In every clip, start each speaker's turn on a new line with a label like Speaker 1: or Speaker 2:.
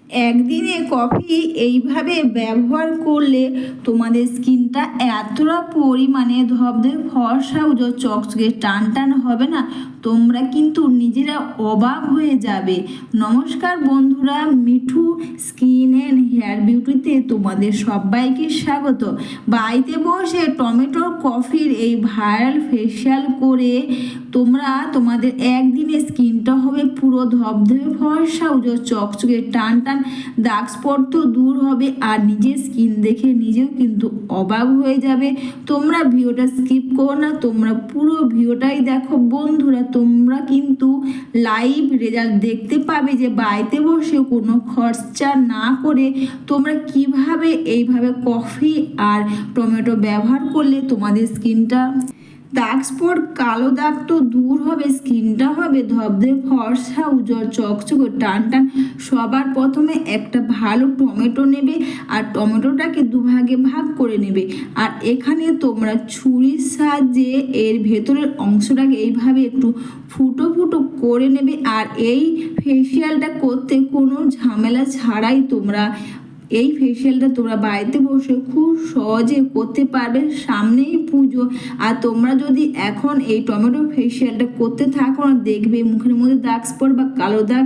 Speaker 1: একদিনে কফি এইভাবে ব্যবহার করলে তোমাদের স্কিনটা এতটা পরিমাণে ধবধে ফর্সা উজো, চকচকে টান টান হবে না। তোমরা কিন্তু নিজেরা অবাক হয়ে যাবে। নমস্কার বন্ধুরা, মিঠু স্কিন হেয়ার বিউটিতে তোমাদের সবাইকে স্বাগত। বাড়িতে বসে টমেটো কফির এই ভাইরাল ফেসিয়াল করে তোমরা তোমাদের একদিনে স্কিনটা হবে পুরো ধবধবে, ফর্সা, উজো, চকচকে টান টান দাগ স্পট তো দূর হবে আর নিজের স্কিন দেখে নিজেও কিন্তু অবাক হয়ে যাবে। তোমরা ভিডিওটা স্কিপ করো না, তোমরা পুরো ভিডিওটাই দেখো। বন্ধুরা, তোমরা কিন্তু লাইভ রেজাল্ট দেখতে পাবে যে বাড়িতে বসে কোনো খরচা না করে তোমরা কীভাবে এইভাবে কফি আর টমেটো ব্যবহার করলে তোমাদের স্কিনটা? দাগ স্পট, কালো দাগ তো দূর হবে, স্কিনটা হবে, ধবধে, ফর্সা, উজ্জ্বল, চকচকে টান টান সবার প্রথমে একটা ভালো টমেটো নেবে আর টমেটোটাকে দুভাগে ভাগ করে নেবে। আর এখানে তোমরা ছুরির সাহায্যে এর ভেতরের অংশটাকে এইভাবে একটু ফুটো ফুটো করে নেবে। আর এই ফেসিয়ালটা করতে কোনো ঝামেলা ছাড়াই তোমরা এই ফেসিয়ালটা তোমরা বাড়িতে বসে খুব সহজে করতে পারবে। সামনেই পুজো। আর তোমরা যদি এখন এই টমেটো ফেসিয়ালটা করতে থাকো না দেখবে মুখের মধ্যে দাগ স্পট বা কালো দাগ,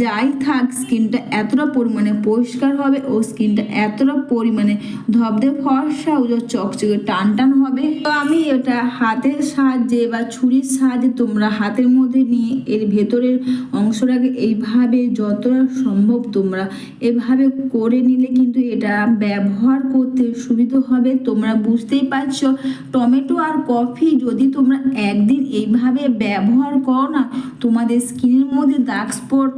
Speaker 1: যাই থাক স্কিনটা এতটা পরিমাণে পরিষ্কার হবে ও স্কিনটা এতটা পরিমাণে ধবধে ফর্সা ও চকচকে টান টান হবে। তো আমি এটা হাতের সাহায্যে বা ছুরির সাহায্যে তোমরা হাতের মধ্যে নিয়ে এর ভেতরের অংশটাকে এইভাবে যতটা সম্ভব তোমরা এভাবে করে নিলে কিন্তু এটা ব্যবহার করতে সুবিধা হবে। তোমরা বুঝতেই পারছ, টমেটো আর কফি যদি তোমরা একদিন এইভাবে ব্যবহার করো না, তোমাদের স্কিনের মধ্যে দাগ স্পট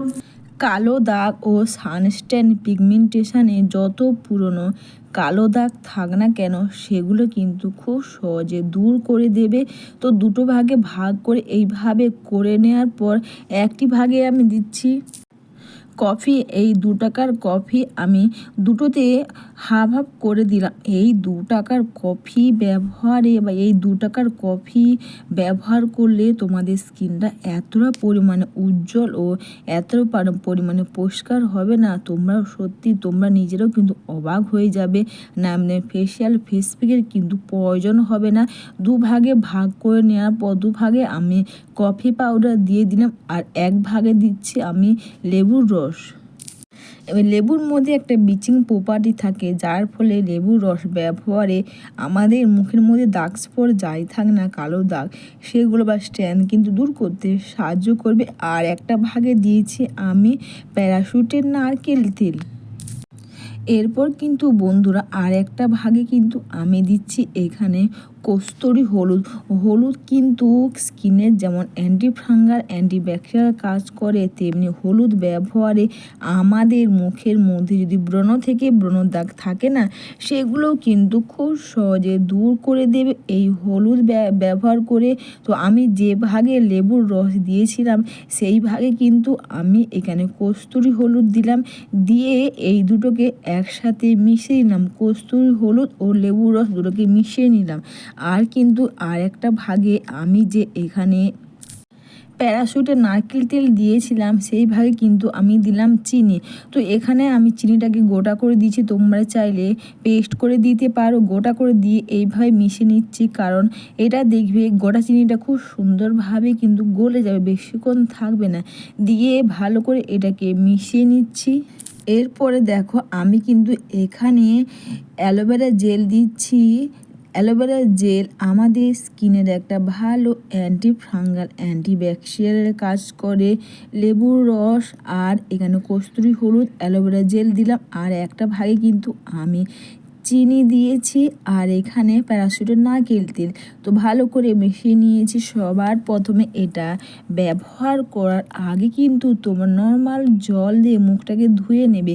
Speaker 1: কালো দাগ ও সানস্ট্যান পিগমেন্টেশনে যত পুরনো কালো দাগ থাক না কেন, সেগুলো কিন্তু খুব সহজে দূর করে দেবে। তো দুটো ভাগে ভাগ করে এইভাবে করে নেওয়ার পর একটি ভাগে আমি দিচ্ছি। কফি, এই দু টাকার কফি আমি দুটোতে হাফ হাফ করে দিলাম। এই দু টাকার কফি ব্যবহারে বা এই দু টাকার কফি ব্যবহার করলে তোমাদের স্কিনটা এতটা পরিমাণে উজ্জ্বল ও পার- পরিমাণে পরিষ্কার হবে না। তোমরা সত্যি তোমরা নিজেরাও কিন্তু অবাক হয়ে যাবে। না মানে ফেসিয়াল ফেস কিন্তু প্রয়োজন হবে না। দু ভাগে করে নেওয়ার পর দু ভাগে আমি কফি পাউডার দিয়ে দিলাম আর এক ভাগে দিচ্ছি আমি লেবুর রস। এবার লেবুর মধ্যে একটা ব্লিচিং প্রপার্টি থাকে, যার ফলে লেবুর রস ব্যবহারে আমাদের মুখের মধ্যে দাগ স্পট যাই থাক না কালো দাগ, সেগুলো বা স্ট্যান্ড কিন্তু দূর করতে সাহায্য করবে। আর একটা ভাগে দিয়েছি আমি প্যারাশুটের নারকেল তেল। এরপর কিন্তু বন্ধুরা আর একটা ভাগে কিন্তু আমি দিচ্ছি এখানে কস্তুরি হলুদ। হলুদ কিন্তু স্কিনের যেমন অ্যান্টি ফাঙ্গাল অ্যান্টি ব্যাকটেরিয়াল কাজ করে, তেমনি হলুদ ব্যবহারে আমাদের মুখের মধ্যে যদি ব্রণ থেকে ব্রণ দাগ থাকে না, সেগুলোও কিন্তু খুব সহজে দূর করে দেবে এই হলুদ ব্যা- ব্যবহার করে। তো আমি যে ভাগে লেবুর রস দিয়েছিলাম, সেই ভাগে কিন্তু আমি এখানে কস্তুরি হলুদ দিলাম। দিয়ে এই দুটোকে একসাথে মিশিয়ে নিলাম। কস্তুরি হলুদ ও লেবুর রস দুটোকে মিশিয়ে নিলাম। আর কিন্তু আর একটা ভাগে আমি যে এখানে প্যারাশুটে নারকেল তেল দিয়েছিলাম, সেই ভাগে কিন্তু আমি দিলাম চিনি। তো এখানে আমি চিনিটাকে গোটা করে দিয়েছি, তোমরা চাইলে পেস্ট করে দিতে পারো, গোটা করে দিয়ে এইভাবে মিশিয়ে নিচ্ছি, কারণ এটা দেখবে গোটা চিনিটা খুব সুন্দরভাবে কিন্তু গলে যাবে, বেশিক্ষণ থাকবে না। দিয়ে ভালো করে এটাকে মিশিয়ে নিচ্ছি। এরপরে দেখো, আমি কিন্তু এখানে অ্যালোভেরা জেল দিচ্ছি। অ্যালোভেরা জেল আমাদের স্কিনের একটা ভালো অ্যান্টি ফাঙ্গাল অ্যান্টি ব্যাকটেরিয়াল কাজ করে। লেবুর রস আর এখানে কস্তুরি হলুদ অ্যালোভেরা জেল দিলাম। আর একটা ভাগে কিন্তু আমি চিনি দিয়েছি আর এখানে প্যারাশুটের নারকেল তেল। তো ভালো করে মিশিয়ে নিয়েছি সবার প্রথমে এটা। ব্যবহার করার আগে কিন্তু তোমার নর্মাল জল দিয়ে মুখটাকে ধুয়ে নেবে।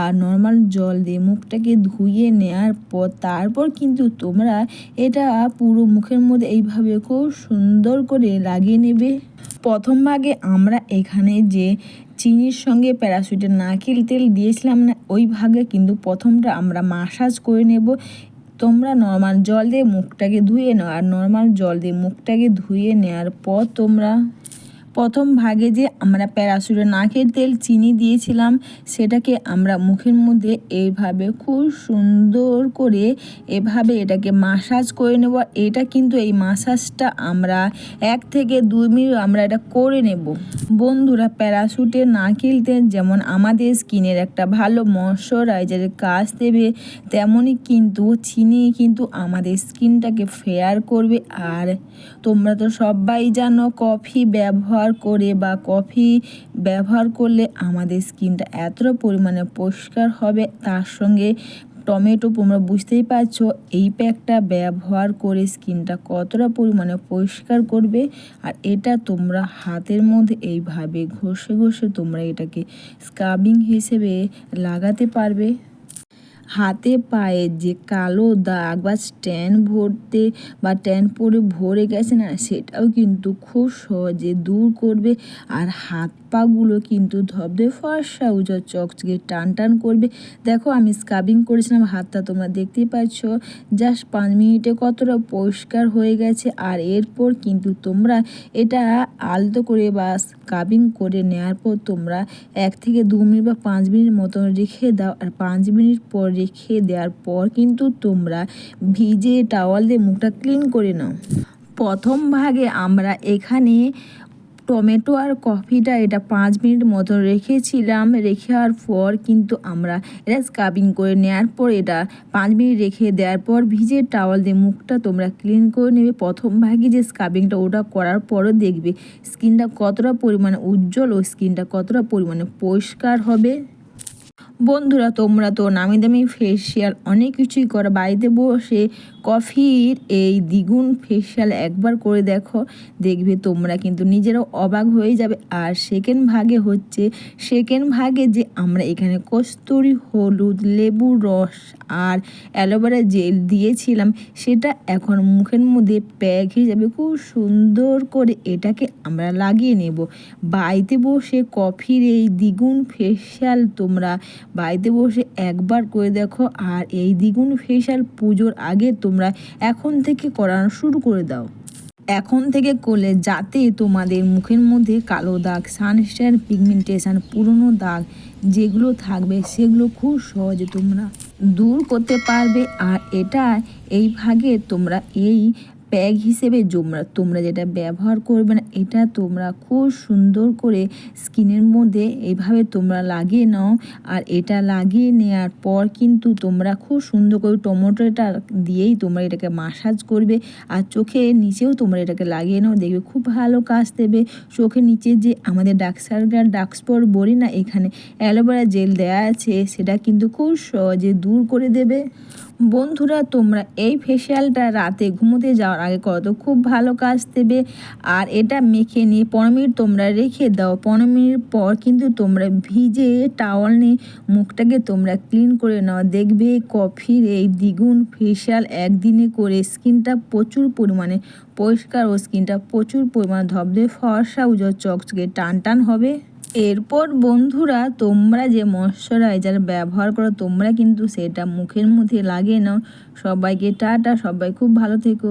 Speaker 1: আর নর্মাল জল দিয়ে মুখটাকে ধুয়ে নেওয়ার পর তারপর কিন্তু তোমরা এটা পুরো মুখের মধ্যে এইভাবে খুব সুন্দর করে লাগিয়ে নেবে। প্রথম ভাগে আমরা এখানে যে চিনির সঙ্গে প্যারাসুইটের নারকেল তেল দিয়েছিলাম না, ওই ভাগে কিন্তু প্রথমটা আমরা মাসাজ করে নেব। তোমরা নর্মাল জল দিয়ে মুখটাকে ধুয়ে নাও, আর নর্মাল জল দিয়ে মুখটাকে ধুয়ে নেওয়ার পর তোমরা প্রথম ভাগে যে আমরা প্যারাসুটে নাকের তেল চিনি দিয়েছিলাম, সেটাকে আমরা মুখের মধ্যে এইভাবে খুব সুন্দর করে এভাবে এটাকে মাসাজ করে নেব। এটা কিন্তু এই মাসাজটা আমরা এক থেকে দুই মিনিট আমরা এটা করে নেব। বন্ধুরা প্যারাসুটে নারকেল তেল যেমন আমাদের স্কিনের একটা ভালো ময়শ্চারাইজারের কাজ দেবে তেমনই কিন্তু চিনি কিন্তু আমাদের স্কিনটাকে ফেয়ার করবে। আর তোমরা তো সবাই জানো, কফি ব্যবহার করে বা কফি ব্যবহার করলে আমাদের স্কিনটা এতটা পরিমাণে পরিষ্কার হবে। তার সঙ্গে টমেটো তোমরা বুঝতেই পারছ, এই প্যাকটা ব্যবহার করে স্কিনটা কতটা পরিমাণে পরিষ্কার করবে। আর এটা তোমরা হাতের মধ্যে এইভাবে ঘষে ঘষে তোমরা এটাকে স্ক্রাবিং হিসেবে লাগাতে পারবে। হাতে পায়ে যে কালো দাগ বা স্ট্যান্ড ভরতে বা ট্যান পরে ভরে গেছে না, সেটাও কিন্তু খুব সহজে দূর করবে আর হাত পাগুলো কিন্তু ধবধে ফর্সা উজর চকচকে টান টান করবে। দেখো, আমি স্ক্রাবিং করেছিলাম, হাতটা তোমরা দেখতেই পাচ্ছ। জাস্ট পাঁচ মিনিটে কতটা পরিষ্কার হয়ে গেছে। আর এরপর কিন্তু তোমরা এটা আলতো করে বা স্ক্রাবিং করে নেওয়ার পর তোমরা এক থেকে দু মিনিট বা পাঁচ মিনিট মতন রেখে দাও। আর পাঁচ মিনিট পর রেখে দেওয়ার পর কিন্তু তোমরা ভিজে টাওয়াল দিয়ে মুখটা ক্লিন করে নাও। প্রথম ভাগে আমরা এখানে টমেটো আর কফিটা এটা পাঁচ মিনিট মতো রেখেছিলাম। রেখার পর কিন্তু আমরা এটা স্ক্রাবিং করে নেওয়ার পর এটা পাঁচ মিনিট রেখে দেওয়ার পর ভিজে টাওয়াল দিয়ে মুখটা তোমরা ক্লিন করে নেবে। প্রথম ভাগে যে স্ক্রাবিংটা ওটা করার পরও দেখবে। স্কিনটা কতটা পরিমাণে উজ্জ্বল ও স্কিনটা কতটা পরিমাণে পরিষ্কার হবে। বন্ধুরা, তোমরা তো নামি দামি ফেসিয়াল অনেক কিছুই করো। বাড়িতে বসে কফির এই দ্বিগুণ ফেসিয়াল একবার করে দেখো, দেখবে তোমরা কিন্তু নিজেরাও অবাক হয়ে যাবে। আর সেকেন্ড ভাগে হচ্ছে সেকেন্ড ভাগে যে আমরা এখানে কস্তুরি, হলুদ লেবুর রস আর অ্যালোভেরা জেল দিয়েছিলাম, সেটা এখন মুখের মধ্যে প্যাক হিসাবে খুব সুন্দর করে এটাকে আমরা লাগিয়ে নেব। বাড়িতে বসে কফির এই দ্বিগুণ ফেসিয়াল তোমরা বাড়িতে বসে একবার করে দেখো। আর এই দ্বিগুণ ফেসিয়াল পুজোর আগে তোমরা এখন থেকে করানো শুরু করে দাও। এখন থেকে করলে যাতে তোমাদের মুখের মধ্যে কালো দাগ সানস্টার পিগমেন্টেশন পুরনো দাগ যেগুলো থাকবে সেগুলো খুব সহজে তোমরা দূর করতে পারবে। আর এটা এই ভাগে তোমরা এই প্যাক হিসেবে তোমরা তোমরা যেটা ব্যবহার করবে না, এটা তোমরা খুব সুন্দর করে স্কিনের মধ্যে এইভাবে তোমরা লাগিয়ে নাও। আর এটা লাগিয়ে নেওয়ার পর কিন্তু তোমরা খুব সুন্দর করে টমেটোটা দিয়েই তোমরা এটাকে মাসাজ করবে। আর চোখে নিচেও তোমরা এটাকে লাগিয়ে নাও, দেখবে খুব ভালো কাজ দেবে। চোখের নিচে যে আমাদের সার্কাল ডার্ক স্পট বলি না, এখানে অ্যালোভেরা জেল দেওয়া আছে, সেটা কিন্তু খুব সহজে দূর করে দেবে। বন্ধুরা, তোমরা এই ফেসিয়ালটা রাতে ঘুমোতে যাওয়ার আগে করো তো। খুব ভালো কাজ দেবে। আর এটা মেখে নিয়ে পনেরো মিনিট তোমরা রেখে দাও। পনেরো মিনিট পর কিন্তু তোমরা ভিজে টাওয়াল নিয়ে মুখটাকে তোমরা ক্লিন করে নাও। দেখবে কফির এই দ্বিগুণ ফেসিয়াল একদিনে করে স্কিনটা প্রচুর পরিমাণে পরিষ্কার ও স্কিনটা প্রচুর পরিমাণে ধবধে ফর্সা উজ্জ্বল চকচকে টান টান হবে। এরপর বন্ধুরা, তোমরা যে ময়শ্চারাইজার ব্যবহার করো, তোমরা কিন্তু সেটা মুখের মধ্যে লাগে নাও। সবাইকে টাটা, সবাই খুব ভালো থেকো।